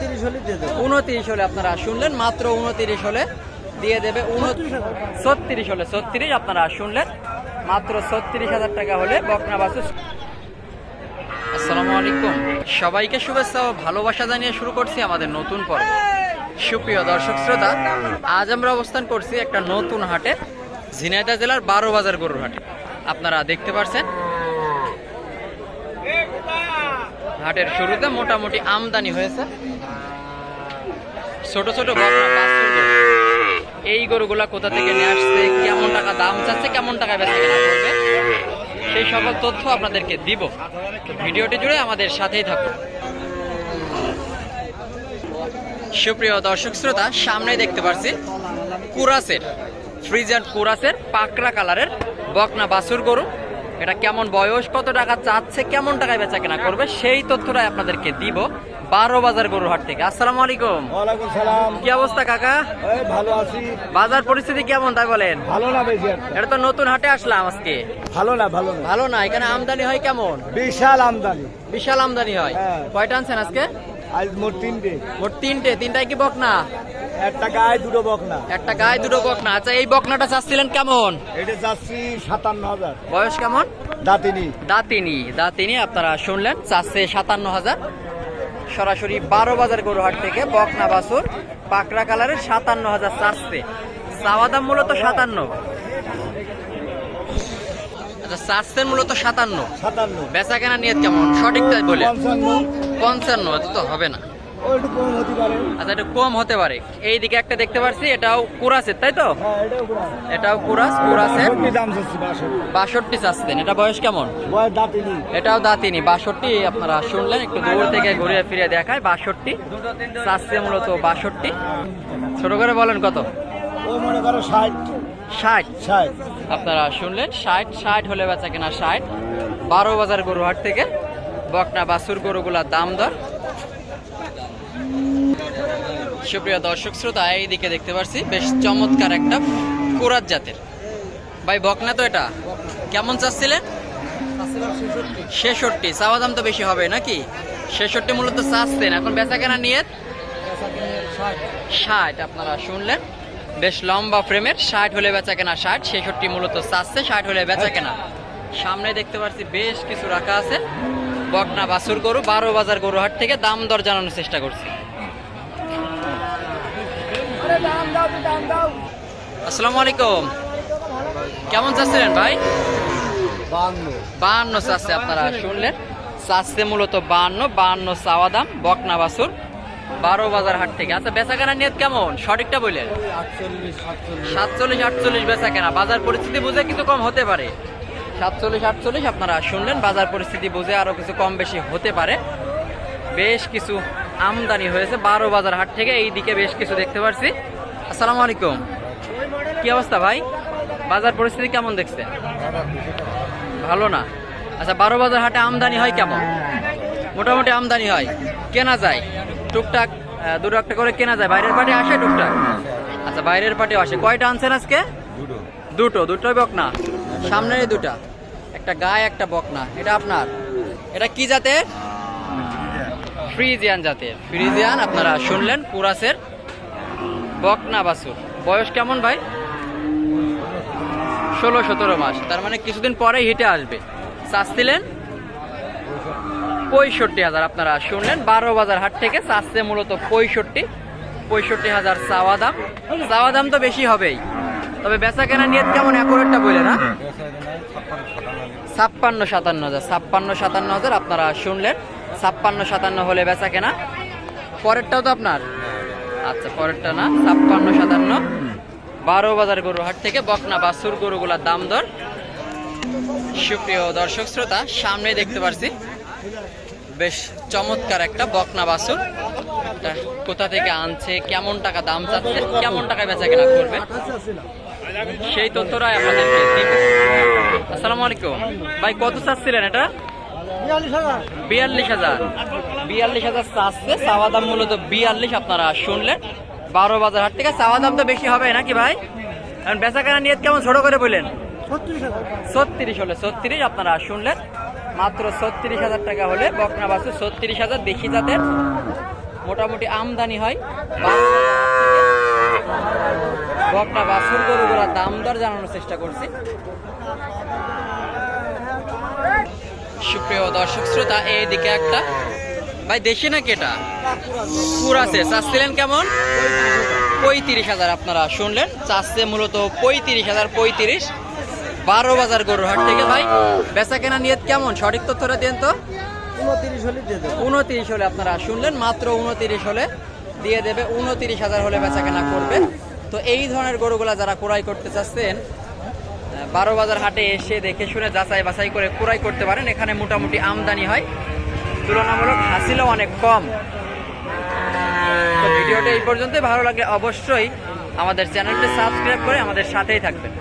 উনত্রিশ হলে দিয়ে দেবো। উনত্রিশ হলে আপনারা শুনলেন মাত্র উনত্রিশ হলে দিয়ে দেবে ছত্রিশ হলে ছত্রিশ আপনারা শুনলেন মাত্র ছত্রিশ হাজার টাকা হলে বকনা বাসু আসসালামু আলাইকুম। সবাইকে শুভেচ্ছা ও ভালোবাসা জানিয়ে শুরু করছি আমাদের নতুন পর্ব। সুপ্রিয় দর্শক শ্রোতা আজ আমরা অবস্থান করছি একটা নতুন হাটে ঝিনাইদা জেলার বারো বাজার গরুর হাটে। আপনারা দেখতে পাচ্ছেন হাটের শুরুতে মোটামুটি আমদানি হয়েছে। ছোট ছোট। এই গরুগুলা কোথা থেকে নিয়ে আসছে, কেমন টাকা দাম চাচ্ছে, কেমন টাকা বেচা করবে, সেই সকল তথ্য আপনাদেরকে দিব। ভিডিওটি জুড়ে আমাদের সাথেই থাকুন। সুপ্রিয় দর্শক শ্রোতা সামনে দেখতে পাচ্ছি কুরাসের ফ্রিজার কুরাসের পাকড়া কালারের বকনা বাছুর গরু। এটা কেমন বয়স, কত টাকা চাচ্ছে, কেমন টাকায় বেচা কেনা করবে, সেই তথ্যটাই আপনাদেরকে দিব। বারো বাজার গরুর হাট থেকে। আসসালামু আলাইকুম। ওয়ালাইকুম সালাম। কি অবস্থা কাকা? এই ভালো আছি। বাজার পরিস্থিতি কেমন তাই বলেন? ভালো না বেশি এটা তো নতুন হাটে আসলাম আজকে। ভালো না ভালো না। ভালো না এখানে আমদানি হয় কেমন? বিশাল আমদানি। বিশাল আমদানি হয়। হ্যাঁ। কয়টা আনছেন আজকে? আজ মোট তিনটে। মোট তিনটে। তিনটায় কি বকনা? একটা গায়ে দুটো বকনা। একটা গায়ে দুটো বকনা। আচ্ছা এই বকনাটা চাচ্ছিলেন কেমন? এটা যাচ্ছি সাতান্ন হাজার। বয়স কেমন? দাঁতিনি। দাঁতিনি। দাঁতিনি আপনারা শুনলেন চাচ্ছে সাতান্ন হাজার। সরাসরি বারো বাজার গরুহাট থেকে বকনা বাসুর পাকড়া কালারের সাতান্ন হাজার চাচ্ছে চাওয়া দাম মূলত সাতান্ন। আচ্ছা চাচ্ছেন মূলত সাতান্ন। সাতান্ন। বেচা কেনা নিয়ে কেমন? সঠিকটাই বলে। পঞ্চান্ন এত তো হবে না। একটু কম হতে পারে। আচ্ছা একটু কম হতে পারে। এইদিকে একটা দেখতে পাচ্ছি এটাও কুরাসের তাই তো? হ্যাঁ এটাও কুরাস। কুরাসের। বাষট্টি চাচ্ছেন এটা বয়স কেমন? এটাও দাঁতিনি বাষট্টি আপনারা শুনলেন একটু দূর থেকে ঘুরে ফিরে দেখায় বাষট্টি চাচ্ছে মূলত বাষট্টি। ছোট করে বলেন কত? মনে করো ষাট। ষাট। ষাট। আপনারা শুনলেন ষাট ষাট হলে বেচা কেনা ষাট। বারো বাজার গরুহাট থেকে বকনা বাছুর গরুগুলার দাম দর। সুপ্রিয় দর্শক শ্রোতা, এইদিকে দেখতে পাচ্ছি বেশ চমৎকার একটা কোরাত জাতের। ভাই, বকনা তো এটা? কেমন চাচ্ছিলেন ছেষট্টি। চাওয়া দাম তো বেশি হবে নাকি? ছেষট্টি মূলত চাচ্ছেন। এখন বেচা কেনা নিয়ে ষাট আপনারা শুনলেন। বেশ লম্বা ফ্রেমের ষাট হলে বেচা কেনা ষাট, ছেষট্টি মূলত চাচ্ছে, ষাট হলে বেচা কেনা সামনে দেখতে পাচ্ছি বেশ কিছু রাখা আছে। বকনা বাছুর গরু, বারো বাজার গরু হাট থেকে দাম দর জানানোর চেষ্টা করছি। আসসালামু আলাইকুম। কেমন চাচ্ছিলেন ভাই? বান্ন। বাহান্ন চাচ্ছে আপনারা শুনলেন। চাচ্ছে মূলত বাহান্ন বাহান্ন চাওয়া দাম বকনা বাছুর। বারো বাজার হাট থেকে। আচ্ছা বেচা কেনা নিয়ত কেমন? সঠিকটা বললেন? সাতচল্লিশ আটচল্লিশ বেচা কেনা বাজার পরিস্থিতি বুঝে কিছু কম হতে পারে। সাতচল্লিশ আটচল্লিশ আপনারা শুনলেন। বাজার পরিস্থিতি বুঝে আরও কিছু কম বেশি হতে পারে। বেশ কিছু আমদানি হয়েছে বারো বাজার হাট থেকে এই দিকে বেশ কিছু দেখতে পাচ্ছি আসসালামু আলাইকুম। কি অবস্থা ভাই? বাজার পরিস্থিতি কেমন দেখছে? ভালো না? আচ্ছা বারো বাজার হাটে আমদানি হয় কেমন? মোটামুটি আমদানি হয়। কেনা যায়? টুকটাক দুটো একটা করে কেনা যায়। বাইরের পাটে আসে টুকটাক? আচ্ছা বাইরের পাটে আসে। কয়টা আনছেন আজকে? দুটো। দুটোই বকনা? সামনের দুটা। একটা গায়ে একটা বকনা। এটা আপনার? এটা কি জাতের? ফ্রিজিয়ান জাতের। ফ্রিজিয়ান, আপনারা শুনলেন কুরাসের বকনা বাছুর। বয়স কেমন ভাই? ষোলো, সতেরো মাস। তার মানে কিছুদিন পরে হিটে আসবে। চাচ্ছিলেন পঁয়ষট্টি হাজার, আপনারা শুনলেন। বারো বাজার হাট থেকে চাচ্ছে মূলত পঁয়ষট্টি। পঁয়ষট্টি হাজার চাওয়া দাম। চাওয়া দাম তো বেশি হবেই। তবে বেচা কেনা নিয়ত কেমন? একটা বলে না। ছাপ্পান্ন, সাতান্ন হাজার। ছাপ্পান্ন, সাতান্ন হাজার, আপনারা শুনলেন। ছাপ্পান্ন, সাতান্ন হলে বেচা কেনা। পরেরটাও তো আপনার? আচ্ছা পরেরটা না, ছাপ্পান্ন, সাতান্ন। বারো বাজার গরু হাট থেকে বকনা বাছুর গরুগুলার দাম দর। সুপ্রিয় দর্শক শ্রোতা সামনে দেখতে পারছি। বেশ চমৎকার একটা বকনা এটা কোথা থেকে আনছে, কেমন টাকা দাম চাচ্ছে, কেমন টাকায় বেচা কেনা করবে? সেই তথ্যটাই আপনাদেরকে আসসালামু আলাইকুম। ভাই, কত চাচ্ছিলেন এটা? বিয়াল্লিশ হাজার। বিয়াল্লিশ হাজার চাচ্ছে। চাওয়া দাম মূলত বিয়াল্লিশ, আপনারা শুনলেন বারো বাজার হাট থেকে চাওয়া দাম তো বেশি হবে নাকি ভাই? এখন বেচা কেনা নিয়ত কেমন ছোট করে বললেন? ছত্রিশ হলে ছত্রিশ, আপনারা শুনলেন। মাত্র ছত্রিশ হাজার টাকা হলে বকনা বাসু ছত্রিশ হাজার দেশি জাতের মোটামুটি আমদানি হয়। বকটা বাছুর গরুগুলোর দাম দর জানানোর চেষ্টা করছি। সুপ্রিয় দর্শক শ্রোতা এইদিকে একটা। ভাই দেশি নাকি এটা? পুরাছে চাচ্ছিলেন কেমন? পঁয়ত্রিশ হাজার আপনারা শুনলেন। চাচ্ছে মূলত পঁয়ত্রিশ হাজার পঁয়ত্রিশ। বারো বাজার গরুর হাট থেকে ভাই বেচা কেনা নিয়ত কেমন? সঠিক তথ্যটা দেন তো। উনত্রিশ হলে আপনারা শুনলেন। মাত্র উনত্রিশ হলে দিয়ে দেবে। উনত্রিশ হাজার হলে বেচা কেনা করবে। তো এই ধরনের গরুগুলা যারা ক্রয় করতে চাচ্ছেন বারো বাজার হাটে এসে দেখে শুনে যাচাই বাছাই করে ক্রয় করতে পারেন। এখানে মোটামুটি আমদানি হয়। তুলনামূলক হাসিলও অনেক কম। তো ভিডিওটা এই পর্যন্ত ভালো লাগলে অবশ্যই আমাদের চ্যানেলটি সাবস্ক্রাইব করে আমাদের সাথেই থাকবেন।